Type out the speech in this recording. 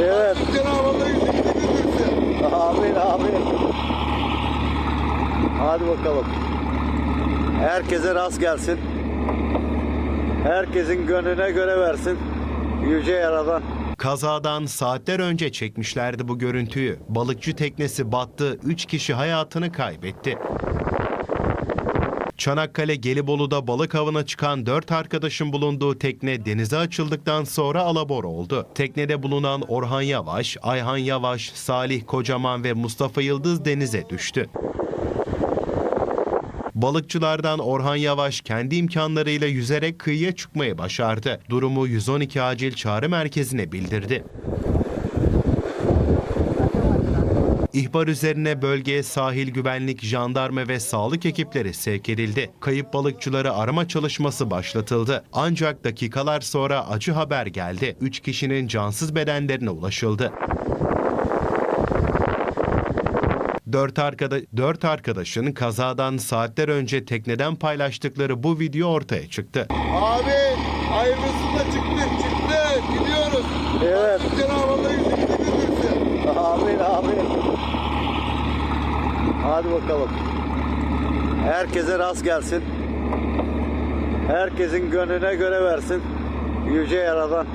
Evet. Cenab-ı Allah yüzünü güldürsün. Amin amin. Hadi bakalım. Herkese rast gelsin. Herkesin gönlüne göre versin. Yüce Yaradan. Kazadan saatler önce çekmişlerdi bu görüntüyü. Balıkçı teknesi battı, 3 kişi hayatını kaybetti. Çanakkale Gelibolu'da balık avına çıkan 4 arkadaşın bulunduğu tekne denize açıldıktan sonra alabor oldu. Teknede bulunan Orhan Yavaş, Ayhan Yavaş, Salih Kocaman ve Mustafa Yıldız denize düştü. Balıkçılardan Orhan Yavaş kendi imkanlarıyla yüzerek kıyıya çıkmayı başardı. Durumu 112 acil çağrı merkezine bildirdi. İhbar üzerine bölgeye sahil güvenlik, jandarma ve sağlık ekipleri sevk edildi. Kayıp balıkçıları arama çalışması başlatıldı. Ancak dakikalar sonra acı haber geldi. 3 kişinin cansız bedenlerine ulaşıldı. Dört, arkada, dört arkadaşın kazadan saatler önce tekneden paylaştıkları bu video ortaya çıktı. Abi hayırlısı da çıktı çıktı gidiyoruz. Evet. Cenab-ı Allah yüzünü amin. Hadi bakalım. Herkese rast gelsin. Herkesin gönlüne göre versin. Yüce Yaradan.